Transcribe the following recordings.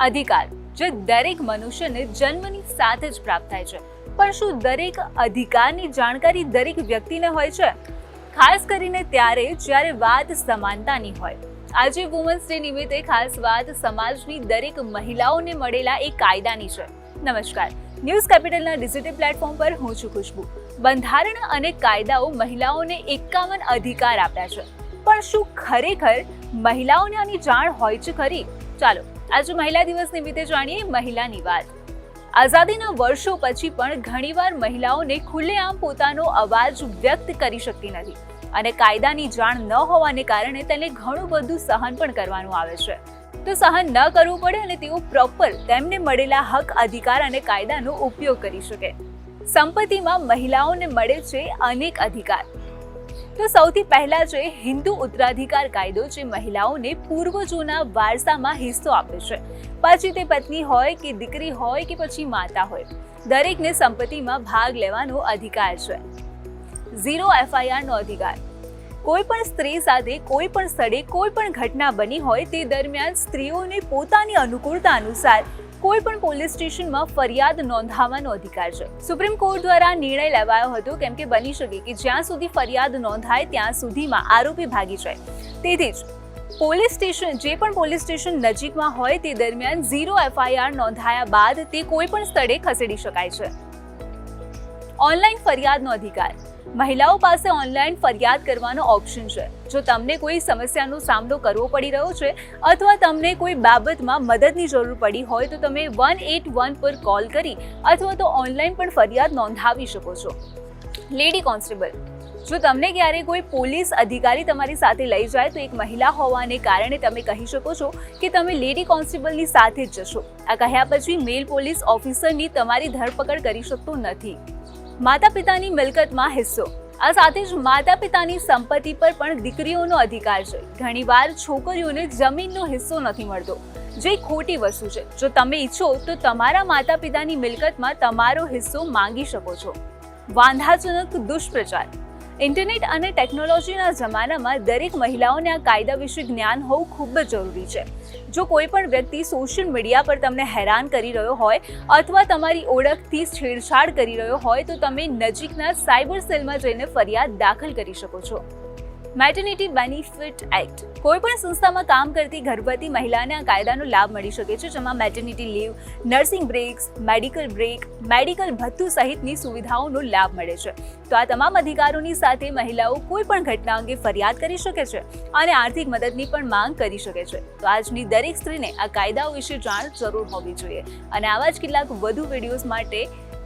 અધિકાર જે દરેક મનુષ્યને જન્મની સાથે જ પ્રાપ્ત થાય છે. પણ શું દરેક અધિકારની જાણકારી દરેક વ્યક્તિને હોય છે? ખાસ કરીને ત્યારે જ્યારે વાત સમાનતાની હોય. આજે વુમન્સ ડે નિમિત્તે ખાસ વાત સમાજની દરેક મહિલાઓને મળેલા એક કાયદાની છે. નમસ્કાર. ન્યૂઝ કેપિટલના ડિજિટલ પ્લેટફોર્મ પર હું છું ખુશ્બુ. બંધારણ અને કાયદાઓ મહિલાઓને એકાવન અધિકાર આપ્યા છે. પણ શું ખરેખર મહિલાઓને આની જાણ હોય છે ખરી? ચાલો આજે મહિલા દિવસ નિમિત્તે જાણીએ મહિલાની વાત. આઝાદીના વર્ષો પછી પણ ઘણીવાર મહિલાઓને ખુલ્લેઆમ પોતાનો અવાજ વ્યક્ત કરી શકતી નથી અને કાયદાની જાણ ન હોવાને કારણે તેને ઘણું બધું સહન પણ કરવાનું આવે છે. તો સહન ન કરવું પડે અને તેઓ પ્રોપર તેમને મળેલા હક, અધિકાર અને કાયદાનો ઉપયોગ કરી શકે. સંપત્તિમાં મહિલાઓને મળે છે અનેક અધિકાર. તો સૌથી પહેલા છે હિન્દુ ઉત્તરાધિકાર કાયદો જે મહિલાઓને પૂર્વજોના વારસામાં હિસ્સો આપે છે. પછી તે પત્ની હોય કે દીકરી હોય કે પછી માતા હોય. દરેકને સંપત્તિમાં ભાગ લેવાનો અધિકાર છે. ઝીરો એફઆઈઆરનો અધિકાર. કોઈ પણ સ્ત્રી સાથે, કોઈ પણ સ્થળે કોઈ પણ ઘટના બની હોય તે દરમિયાન સ્ત્રીઓને પોતાની અનુકૂળતા અનુસાર કોઈ પણ પોલીસ સ્ટેશનમાં ફરિયાદ નોંધાવવાનો અધિકાર છે. સુપ્રીમ કોર્ટ દ્વારા નિર્ણય લેવાયો હતો કેમ કે બની શકે કે જ્યાં સુધી ફરિયાદ નોંધાય ત્યાં સુધીમાં આરોપી ભાગી જાય. તેથી જ પોલીસ સ્ટેશન, જે પણ પોલીસ સ્ટેશન નજીકમાં હોય તે દરમિયાન ઝીરો એફઆઈઆર નોંધાયા બાદ તે કોઈ પણ સ્થળે ખસેડી શકાય છે. ઓનલાઈન ફરિયાદનો અધિકાર. મહિલાઓ પાસે ઓનલાઈન ફરિયાદ કરવાનો ઓપ્શન છે. જો તમને કોઈ સમસ્યાનો સામનો કરવો પડી રહ્યો છે અથવા તમને કોઈ બાબતમાં મદદની જરૂર પડી હોય તો તમે વન એટ વન પર કોલ કરી અથવા તો ઓનલાઈન પણ ફરિયાદ નોંધાવી શકો છો. લેડી કોન્સ્ટેબલ, જો તમને ક્યારે કોઈ પોલીસ અધિકારી તમારી સાથે લઈ જાય તો એક મહિલા હોવાને કારણે તમે કહી શકો છો કે તમે લેડી કોન્સ્ટેબલની સાથે જ જશો. આ કહ્યા પછી મેલ પોલીસ ઓફિસરની તમારી ધરપકડ કરી શકતો નથી. માતા પિતાની મિલકતમાં હિસ્સો. આ સાથે જ માતા પિતાની સંપત્તિ પર પણ દીકરીઓનો અધિકાર છે. ઘણીવાર છોકરીઓને જમીનનો હિસ્સો નથી મળતો, જે ખોટી વસ્તુ છે. જો તમે ઈચ્છો તો તમારા માતા પિતાની મિલકતમાં તમારો હિસ્સો માંગી શકો છો. વાંધાજનક દુષ્પ્રચાર. ઇન્ટરનેટ અને ટેકનોલોજીના જમાનામાં દરેક મહિલાઓને આ કાયદા વિશે જ્ઞાન હોવું ખૂબ જ જરૂરી છે. જો કોઈ પણ વ્યક્તિ સોશિયલ મીડિયા પર તમને હેરાન કરી રહ્યો હોય અથવા તમારી ઓળખથી છેડછાડ કરી રહ્યો હોય તો તમે નજીકના સાયબર સેલમાં જઈને ફરિયાદ દાખલ કરી શકો છો. મેટર્નિટી બેનિફિટ એક્ટ કોઈ પણ સંસ્થામાં કામ કરતી ગર્ભવતી મહિલાને આ કાયદાનો લાભ મળી શકે છે, જેમાં maternity leave nursing breaks medical break medical ભથ્થું સહિતની સુવિધાઓનો લાભ મળે છે. તો આ તમામ અધિકારોની સાથે મહિલાઓ કોઈ પણ ઘટના અંગે ફરિયાદ કરી શકે છે અને આર્થિક મદદની પણ માંગ કરી શકે છે. તો આજની દરેક સ્ત્રીને આ કાયદાઓ વિશે જાણ જરૂર હોવી જોઈએ. અને આવા જ કેટલાક વધુ વિડીયોઝ માટે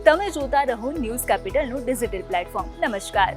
તમે જોતા રહો ન્યૂઝ કેપિટલનું ડિજિટલ પ્લેટફોર્મ. નમસ્કાર.